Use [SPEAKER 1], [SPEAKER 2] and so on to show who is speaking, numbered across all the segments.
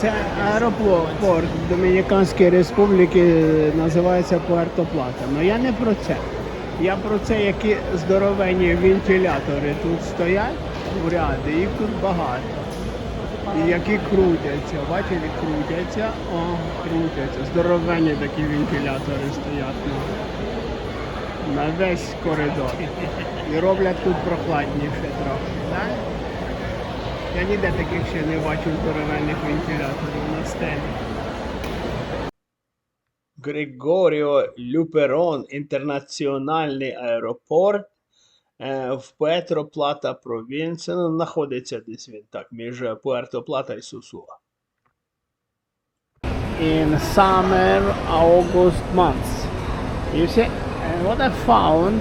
[SPEAKER 1] Це аеропорт Домініканської Республіки називається Пуерто Плата. Ну я не про це. Я про це, які здоровенні вентилятори тут стоять в ряди, їх тут багато. І які крутяться, бачите, крутяться, о, крутяться. Здоровенні такі вентилятори стоять на, на весь коридор. І роблять тут прохладніше трохи. Так? Я ніде таких ще не бачив здоровенних вентиляторів на стелі. Григоріо Люперон, інтернаціональний аеропорт е, в Петро Плата провінція. Ну, знаходиться десь він так, між Пуерто Плата і Сусуа. In summer, August months. You see, and what I found,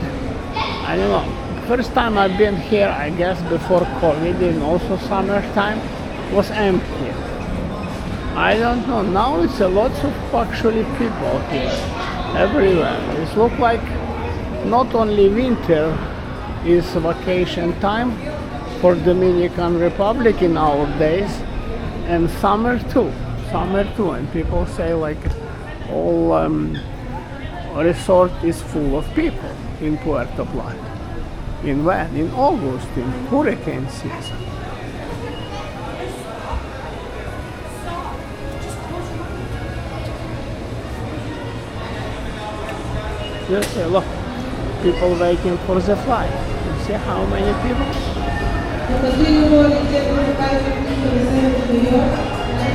[SPEAKER 1] I don't know, first time I've been here, I guess before COVID, and also summertime, was empty. I don't know. Now it's a lots of actually people here, everywhere. It look like not only winter is vacation time for Dominican Republic in our days, and summer too. Summer too, and people say like all um, resort is full of people in Puerto Plata. In when? In August, in hurricane season. See, look, people waiting for the flight. You see how many people?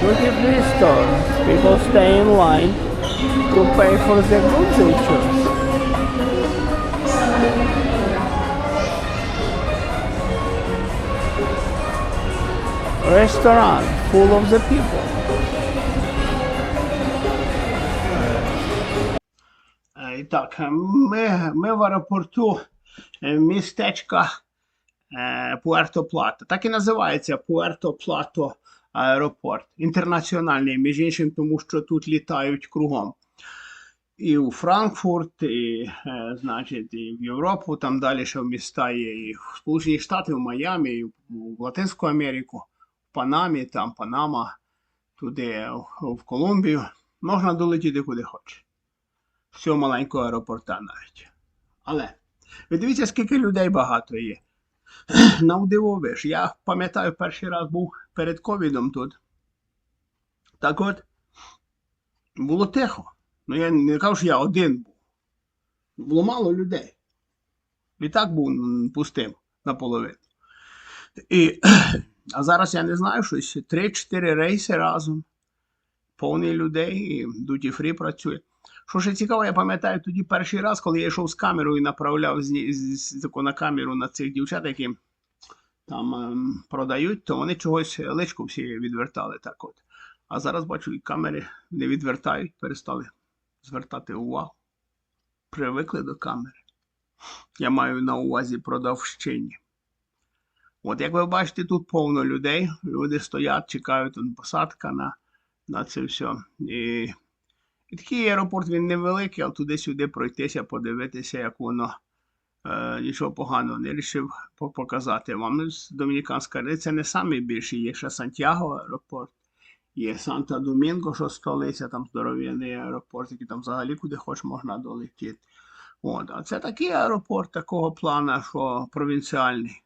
[SPEAKER 1] Duty free store. People stay in line to pay for the goods they choose. Restaurant full of the people. І так, ми, ми в аеропорту е, містечка е, Пуерто Плата. Так і називається Пуерто Плато аеропорт. Інтернаціональний, між іншим, тому що тут літають кругом. І у Франкфурт, і, е, значить, і в Європу, там далі ще в міста є, і в Сполучені Штати, в Майамі, і в Латинську Америку, Панамі, там Панама, туди, в, в Колумбію. Можна долетіти куди хочеш з маленького аеропорта навіть. Але ви дивіться, скільки людей багато є. Навдивовиш. Я пам'ятаю, перший раз був перед ковідом тут. Так от, було тихо. Ну я не кажу, що я один був. Було мало людей. Літак був пустим наполовину. І, а зараз я не знаю, щось 3-4 рейси разом. Повний людей, і Duty Free працює. Що ще цікаво, я пам'ятаю тоді перший раз, коли я йшов з камерою і направляв з, з, з, на камеру на цих дівчат, які там ем, продають, то вони чогось личку всі відвертали так от. А зараз бачу, і камери не відвертають, перестали звертати увагу. Привикли до камери. Я маю на увазі продавщині. От як ви бачите, тут повно людей. Люди стоять, чекають тут посадка на, на це все. І і такий аеропорт він невеликий, але туди-сюди пройтися, подивитися, як воно е, нічого поганого не рішив показати вам. Ну, Домініканська це не найбільший, є ще Сантьяго аеропорт, є Санта Домінго, що столиця, там здоров'яний аеропорт, який там взагалі куди хоч можна долетіти. От, а це такий аеропорт такого плана, що провінціальний.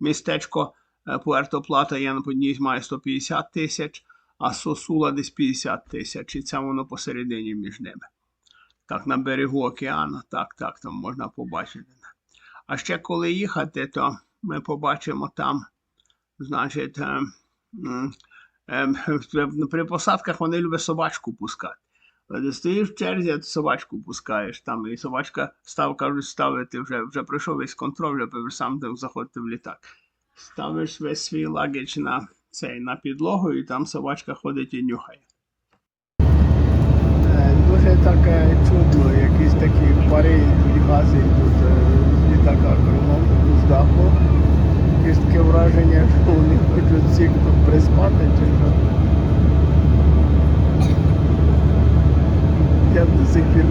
[SPEAKER 1] Містечко е, Пуерто Плата, я наподній, має 150 тисяч а Сосула десь 50 тисяч, і це воно посередині між ними. Так, на берегу океану, так, так, там можна побачити. А ще коли їхати, то ми побачимо там, значить, е, е, при посадках вони люблять собачку пускати. Коли стоїш в черзі, а ти собачку пускаєш там, і собачка став, кажуть, ставити вже, вже пройшов весь контроль, вже сам там заходити в літак. Ставиш весь свій лагідж на цей на підлогу, і там собачка ходить і нюхає. Дуже таке чудно, якісь такі пари йдуть, гази йдуть з літака кругом, з даху. Якесь таке враження, що вони хочуть всіх тут приспати чи що. Я до сих пір